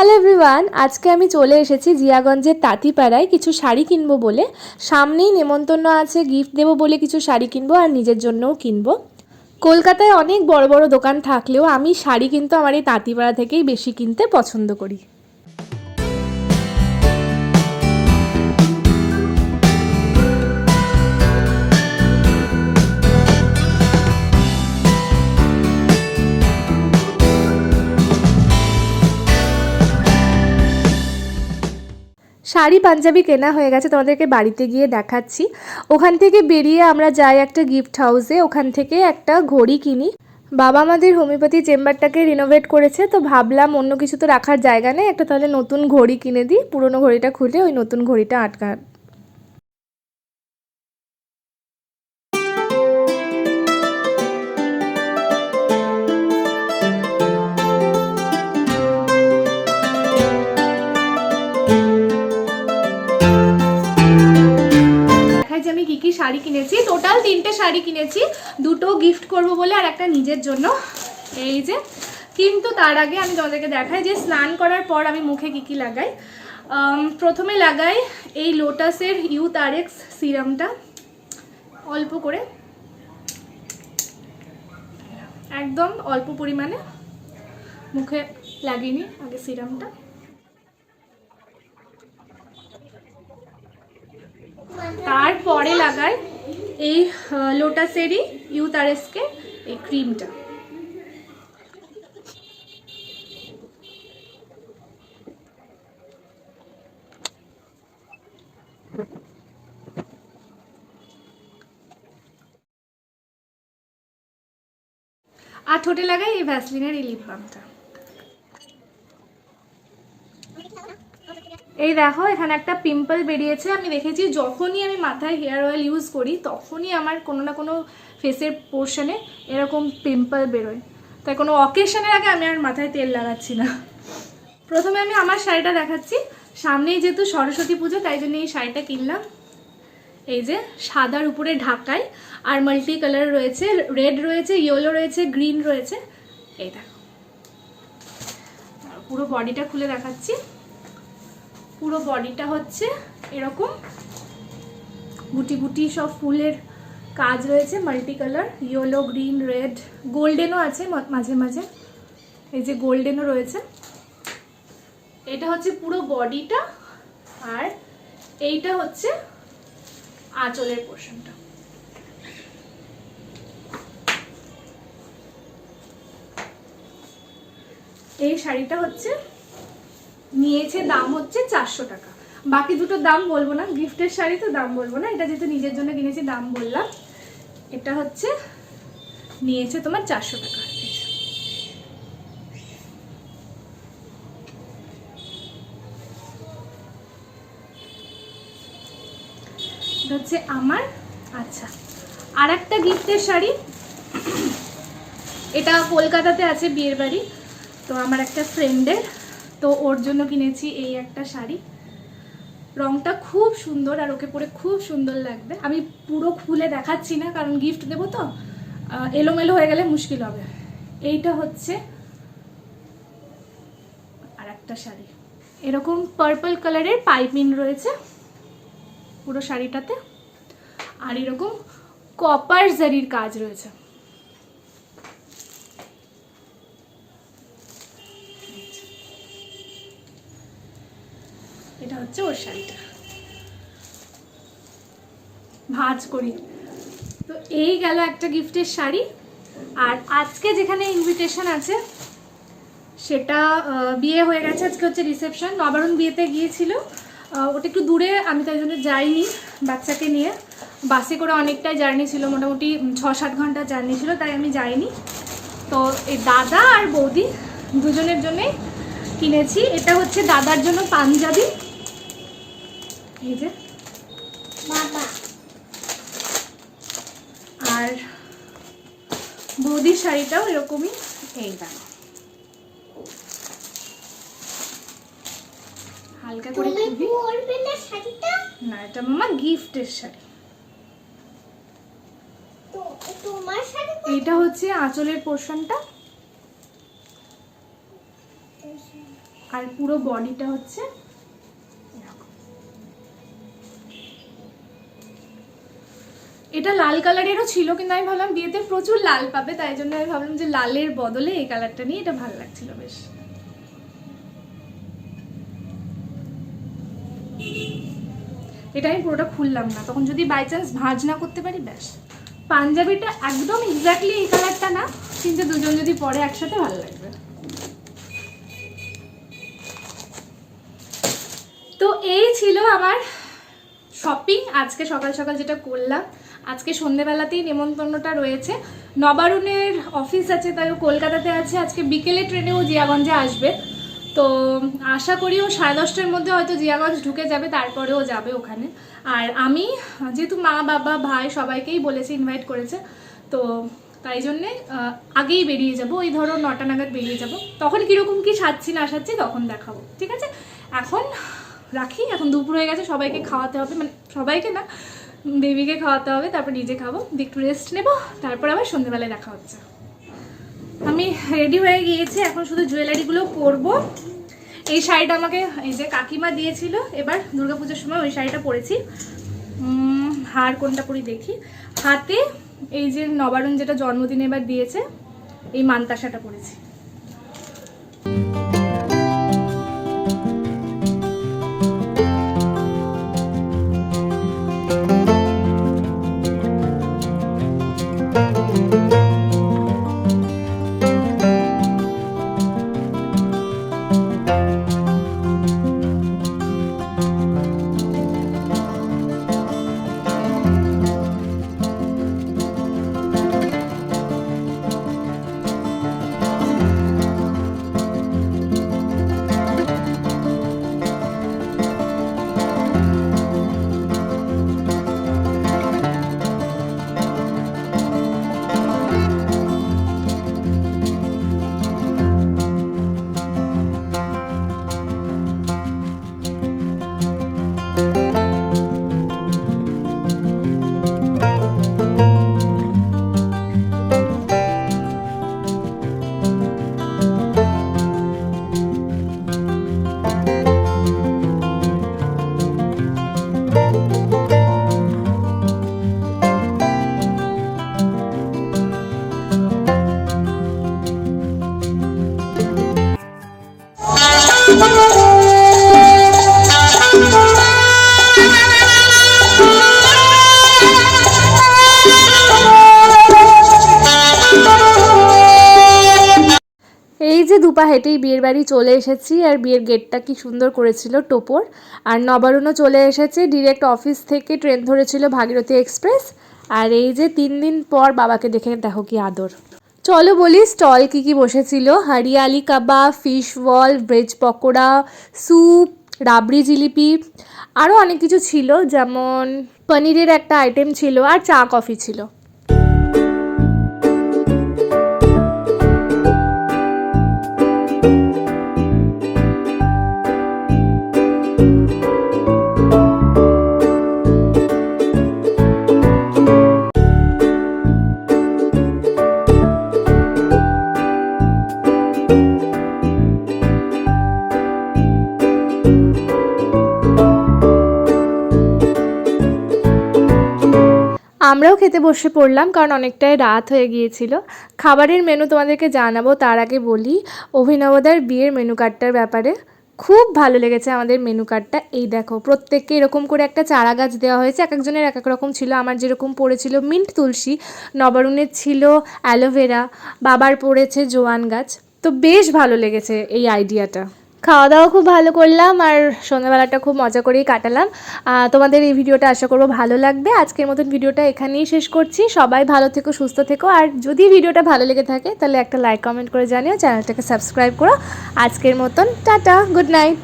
Hello everyone আজকে আমি চলে এসেছি জিয়াগঞ্জের তাঁতিপাড়ায় কিছু শাড়ি কিনবো বলে। সামনেই নেমন্তন্ন আছে গিফট দেবো বলে কিছু শাড়ি কিনবো আর নিজের জন্যও কিনবো। কলকাতায় অনেক বড় বড় দোকান থাকলেও আমি শাড়ি কিন্তু আমার এই তাঁতিপাড়া থেকেই বেশি কিনতে পছন্দ করি। শাড়ি পাঞ্জাবি কেনা হয়ে গেছে, তোমাদেরকে বাড়িতে গিয়ে দেখাচ্ছি। ওখান থেকে বেরিয়ে আমরা যাই একটা গিফট হাউসে ওখান থেকে একটা ঘড়ি কিনি। বাবা আমাদের হোমিওপ্যাথি চেম্বারটাকে রিনোভেট করেছে, তো ভাবলাম অন্য কিছু তো রাখার জায়গা নেই, একটা তাহলে নতুন ঘড়ি কিনে দিই, পুরনো ঘড়িটা খুলে ওই নতুন ঘড়িটা আটকা শাড়ি কিনেছি। দুটো গিফট করব বলে আর একটা নিজের জন্য। এই যে, কিন্তু তার আগে আমি তোমাদেরকে দেখাই যে স্নান করার পর আমি মুখে কী কী লাগাই। প্রথমে লাগাই এই লোটাসের ইউথ আর এক্স সিরামটা। অল্প করে। একদম অল্প পরিমাণে মুখে লাগিয়ে নিই আগে সিরামটা। তারপরে লাগাই এই লোটাসেরই আর এই ক্রিমটা আর ঠোঁটে লাগাই এই ভ্যাসলিনের এই লিপ বামটা এই দেখো, এখানে একটা পিম্পল বেরিয়েছে। আমি দেখেছি, যখনই আমি মাথায় হেয়ার অয়েল ইউজ করি, তখনই আমার কোনো না কোনো ফেসের পোর্শনে এরকম পিম্পল বেরোয়। তাই কোনো অকেশনের আগে আমি আর মাথায় তেল লাগাচ্ছি না। প্রথমে আমি আমার শাড়িটা দেখাচ্ছি। সামনেই যেহেতু সরস্বতী পুজো, তাই জন্য এই শাড়িটা কিনলাম। এই যে, সাদার উপরে ঢাকায় আর মাল্টি কালার রয়েছে রেড রয়েছে ইয়েলো রয়েছে গ্রিন রয়েছে। এই দেখো। পুরো বডিটা খুলে দেখাচ্ছি। পুরো বডিটা হচ্ছে এরকম। গুটি গুটি সব ফুলের কাজ রয়েছে multi colour yellow green red গোল্ডেনও আছে মাঝে মাঝে। এই যে গোল্ডেনও রয়েছে। এটা হচ্ছে পুরো বডিটা আর এইটা হচ্ছে আঁচলের পোর্শনটা এই শাড়িটা হচ্ছে নিয়েছে দাম হচ্ছে চারশো টাকা। বাকি দুটো দাম বলব না, গিফটের শাড়ি তো দাম বলব না, এটা যেহেতু নিজের জন্য কিনেছি দাম বললাম। এটা হচ্ছে, নিয়েছে তোমার চারশো টাকা। হচ্ছে আমার আচ্ছা আর একটা গিফটের শাড়ি। এটা কলকাতাতে আছে বিয়ের বাড়ি, তো আমার একটা ফ্রেন্ডের তো ওর জন্য কিনেছি এই একটা শাড়ি। রংটা খুব সুন্দর আর ওকে পরে খুব সুন্দর লাগবে। আমি পুরো খুলে দেখাচ্ছি না, কারণ গিফট দেবো তো। এলোমেলো হয়ে গেলে মুশকিল হবে। এইটা হচ্ছে আর একটা শাড়ি। এরকম পার্পল কালারের পাইপিন রয়েছে পুরো শাড়িটাতে। আর এরকম কপার জারির কাজ রয়েছে। এটা হচ্ছে ওর শাড়িটা। ভাজ করি। তো এই গেল একটা গিফটের শাড়ি। আর আজকে যেখানে ইনভিটেশন আছে, সেটা বিয়ে হয়ে গেছে, আজকে হচ্ছে রিসেপশন নবারণ বিয়েতে গিয়েছিল। ওটা একটু দূরে, আমি তাই জন্য যাইনি বাচ্চাকে নিয়ে। বাসে করে অনেকটাই জার্নি ছিল, মোটামুটি ছ সাত ঘণ্টা জার্নি ছিল, তাই আমি যাইনি। তো এই দাদা আর বৌদি দুজনের জন্যই কিনেছি। এটা হচ্ছে দাদার জন্য পাঞ্জাবি। এই যে। আর বৌদির শাড়িটাও এরকমই এই দেখো হালকা করে খুবই। না এটা মামা গিফটের শাড়ি। এইটা হচ্ছে আঁচলের পোর্শনটা। আর পুরো বডিটা হচ্ছে এটা লাল কালারেরও ছিল, কিন্তু আমি ভাবলাম বিয়েতে প্রচুর লাল পাবে, তাই জন্য আমি ভাবলাম যে লালের বদলে এই কালারটা নিয়ে এটা ভালো লাগছিল বেশ। এটা আমি পুরোটা খুললাম না, তখন যদি বাই চান্স ভাঁজ না করতে পারি, ব্যাস। পাঞ্জাবিটা একদম এক্স্যাক্টলি এই কালারটা না, কিন্তু দুজন যদি পরে একসাথে ভালো লাগবে। তো এই ছিল আমার শপিং আজকে সকাল সকাল যেটা করলাম। আজকে সন্ধেবেলাতেই নেমন্তন্নটা রয়েছে। নবারুণের অফিস আছে তাই কলকাতাতে আছে। আজকে বিকেলে ট্রেনে ও জিয়াগঞ্জে আসবে। তো আশা করি ও সাড়ে দশটার মধ্যে হয়তো জিয়াগঞ্জ ঢুকে যাবে, তারপরেও যাবে ওখানে। আর আমি, যেহেতু মা, বাবা, ভাই সবাইকেই বলেছি ইনভাইট করেছে, তো তাই জন্যে আগেই বেরিয়ে যাব। ওই ধরো নটা নাগাদ বেরিয়ে যাব। তখন কীরকম কি সাজছি, না সাজছি তখন দেখাবো, ঠিক আছে? এখন রাখি, এখন দুপুর হয়ে গেছে, সবাইকে খাওয়াতে হবে। মানে সবাইকে না বেবিকে খাওয়াতে হবে, তারপর নিজে খাব একটু রেস্ট নেব, তারপর আবার সন্ধ্যেবেলায় দেখা হচ্ছে। আমি রেডি হয়ে গিয়েছি, এখন শুধু জুয়েলারিগুলো পরবো। এই শাড়িটা আমাকে এই যে কাকিমা দিয়েছিল, এবার দুর্গাপুজোর সময় ওই শাড়িটা পরেছি। হার কোনটা পরি দেখি। হাতে এই যে নবারুণ যেটা জন্মদিনে এবার দিয়েছে, এই মান্তাসাটা পরেছি। এই যে দুপা হেঁটেই বিয়ের বাড়ি চলে এসেছি আর বিয়ের গেটটা কি সুন্দর করেছিল টোপর। আর নবারুণও চলে এসেছে ডিরেক্ট অফিস থেকে ট্রেন ধরেছিল ভাগীরথী এক্সপ্রেস আর এই যে তিন দিন পর বাবাকে দেখে দেখো কি আদর। চলো বলি স্টল কী কী বসেছিল? Hariyali kabab fish ball veg pakora soup rabri jilipi আরও অনেক কিছু ছিল। যেমন, পনিরের একটা আইটেম ছিল আর চা কফি ছিল। আমরাও খেতে বসে পড়লাম, কারণ অনেকটাই রাত হয়ে গিয়েছিল। খাবারের মেনু তোমাদেরকে জানাব, তার আগে বলি অভিনবদার বিয়ের মেনু কার্ডটার ব্যাপারে। খুব ভালো লেগেছে আমাদের মেনু কার্ডটা এই দেখো, প্রত্যেককে এরকম করে একটা চারা গাছ দেওয়া হয়েছে, এক একজনের এক এক রকম ছিল। আমার যেরকম পড়েছিল মিন্ট তুলসী, নবারুণের ছিল অ্যালোভেরা বাবার পড়েছে জোয়ান গাছ। তো বেশ ভালো লেগেছে এই আইডিয়াটা খাওয়া দাওয়া খুব ভালো করলাম আর সন্ধ্যাবেলাটা খুব মজা করেই কাটালাম। তোমাদের এই ভিডিওটা আশা করব ভালো লাগবে। আজকের মতন ভিডিওটা এখানেই শেষ করছি। সবাই ভালো থেকো, সুস্থ থেকো। আর যদি ভিডিওটা ভালো লেগে থাকে, তাহলে একটা লাইক কমেন্ট করে জানিও। চ্যানেলটাকে সাবস্ক্রাইব করো। আজকের মতন, টাটা গুড নাইট